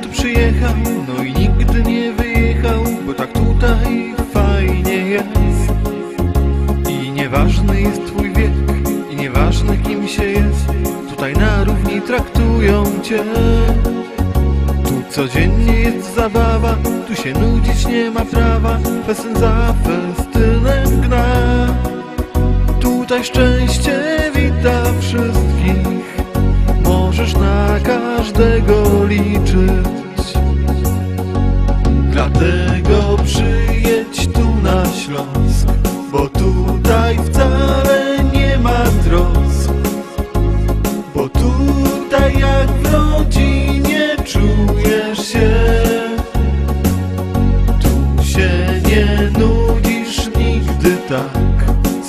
przyjechał, no i nigdy nie wyjechał, bo tak tutaj fajnie jest. I nieważny jest twój wiek, i nieważne kim się jest, tutaj na równi traktują cię. Tu codziennie jest zabawa, tu się nudzić nie ma prawa, festyn za festynem gna. Tutaj szczęście wita wszystkich, możesz na każdego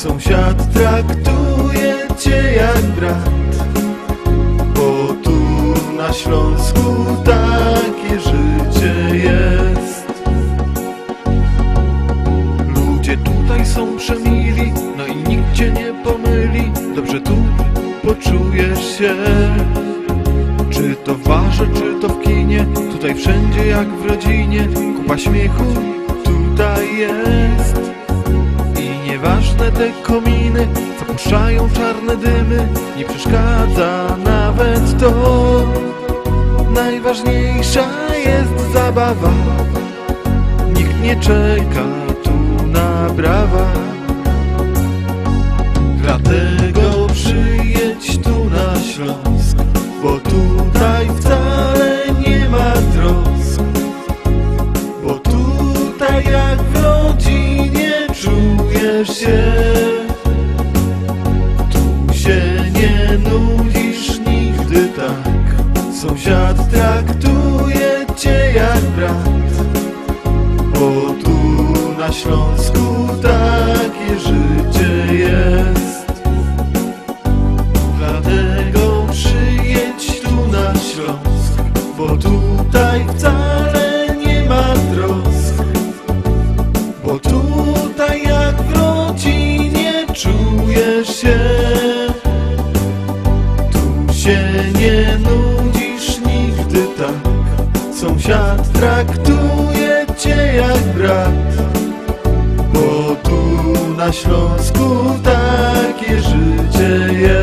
Sąsiad traktuje cię jak brat Bo tu na Śląsku takie życie jest Ludzie tutaj są przemili, no i nikt cię nie pomyli. Dobrze tu poczujesz się. Czy to w barze, czy to w kinie, tutaj wszędzie jak w rodzinie, kupa śmiechu tutaj jest. Nieważne te kominy, co puszczają czarne dymy, nie przeszkadza nawet to. Najważniejsza jest zabawa. Nikt nie czeka tu na brawa Śląsku takie życie jest. Dlatego przyjedź tu na Śląsk, bo tutaj wcale nie ma trosk. Bo tutaj jak w rodzinie czujesz się. Tu się nie nudzisz nigdy tak. Sąsiad traktuje cię jak brat na Śląsku takie życie jest